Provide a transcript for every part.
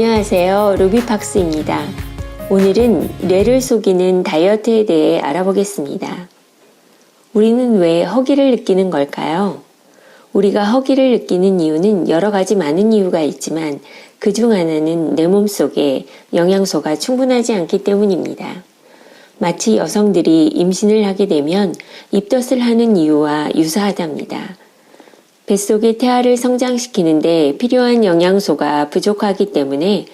안녕하세요. 루비팍스입니다. 오늘은 뇌를 속이는 다이어트에 대해 알아보겠습니다. 우리는 왜 허기를 느끼는 걸까요? 우리가 허기를 느끼는 이유는 여러 가지 많은 이유가 있지만 그 중 하나는 내 몸 속에 영양소가 충분하지 않기 때문입니다. 마치 여성들이 임신을 하게 되면 입덧을 하는 이유와 유사하답니다. 뱃속의 태아를 성장시키는데 필요한 영양소가 부족하기 때문에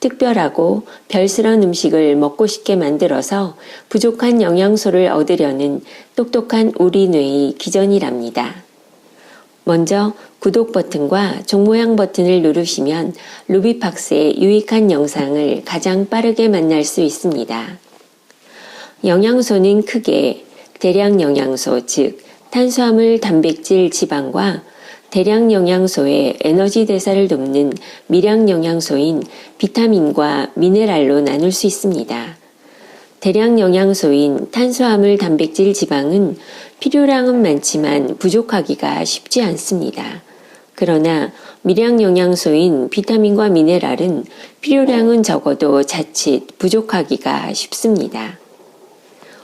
특별하고 별스런 음식을 먹고 싶게 만들어서 부족한 영양소를 얻으려는 똑똑한 우리 뇌의 기전이랍니다. 먼저 구독 버튼과 종 모양 버튼을 누르시면 루비팍스의 유익한 영상을 가장 빠르게 만날 수 있습니다. 영양소는 크게 대량 영양소, 즉 탄수화물, 단백질, 지방과 대량 영양소의 에너지 대사를 돕는 미량 영양소인 비타민과 미네랄로 나눌 수 있습니다. 대량 영양소인 탄수화물, 단백질, 지방은 필요량은 많지만 부족하기가 쉽지 않습니다. 그러나 미량 영양소인 비타민과 미네랄은 필요량은 적어도 자칫 부족하기가 쉽습니다.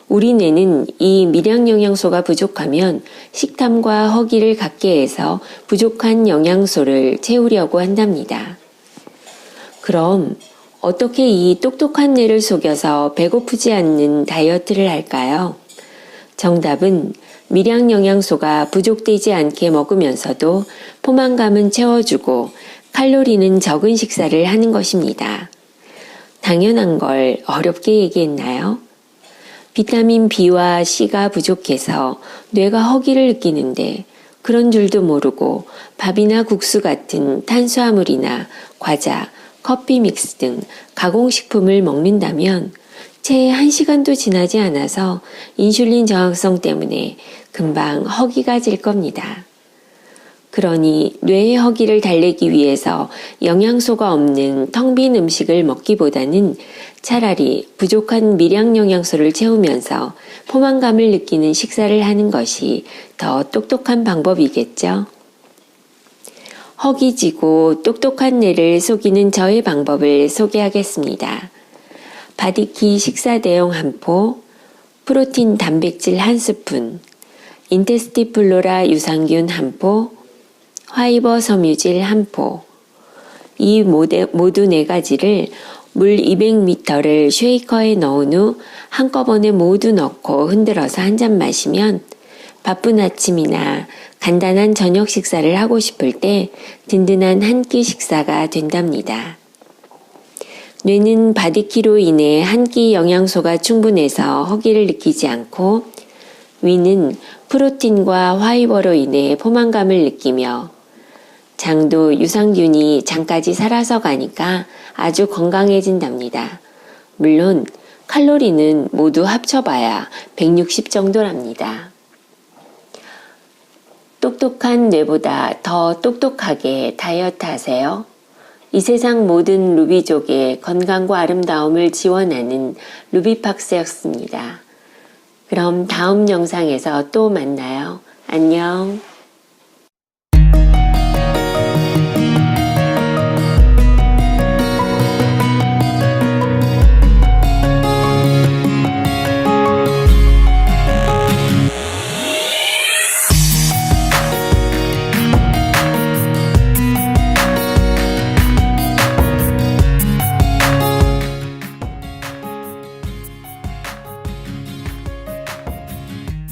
우리 뇌는 이 미량 영양소가 부족하면 식탐과 허기를 갖게 해서 부족한 영양소를 채우려고 한답니다. 그럼 어떻게 이 똑똑한 뇌를 속여서 배고프지 않는 다이어트를 할까요? 정답은 미량 영양소가 부족되지 않게 먹으면서도 포만감은 채워주고 칼로리는 적은 식사를 하는 것입니다. 당연한 걸 어렵게 얘기했나요? 비타민 B와 C가 부족해서 뇌가 허기를 느끼는데 그런 줄도 모르고 밥이나 국수 같은 탄수화물이나 과자, 커피 믹스 등 가공식품을 먹는다면 채 1시간도 지나지 않아서 인슐린 저항성 때문에 금방 허기가 질 겁니다. 그러니 뇌의 허기를 달래기 위해서 영양소가 없는 텅 빈 음식을 먹기보다는 차라리 부족한 미량 영양소를 채우면서 포만감을 느끼는 식사를 하는 것이 더 똑똑한 방법이겠죠. 허기지고 똑똑한 뇌를 속이는 저의 방법을 소개하겠습니다. 바디키 식사 대용 한 포, 프로틴 단백질 한 스푼, 인테스티 플로라 유산균 한 포, 화이버 섬유질 한 포. 이 모두 네 가지를 물 200ml를 쉐이커에 넣은 후 한꺼번에 모두 넣고 흔들어서 한 잔 마시면 바쁜 아침이나 간단한 저녁 식사를 하고 싶을 때 든든한 한 끼 식사가 된답니다. 뇌는 바디키로 인해 한 끼 영양소가 충분해서 허기를 느끼지 않고 위는 프로틴과 화이버로 인해 포만감을 느끼며 장도 유산균이 장까지 살아서 가니까 아주 건강해진답니다. 물론 칼로리는 모두 합쳐봐야 160 정도랍니다. 똑똑한 뇌보다 더 똑똑하게 다이어트 하세요. 이 세상 모든 루비족의 건강과 아름다움을 지원하는 루비팍스였습니다. 그럼 다음 영상에서 또 만나요. 안녕.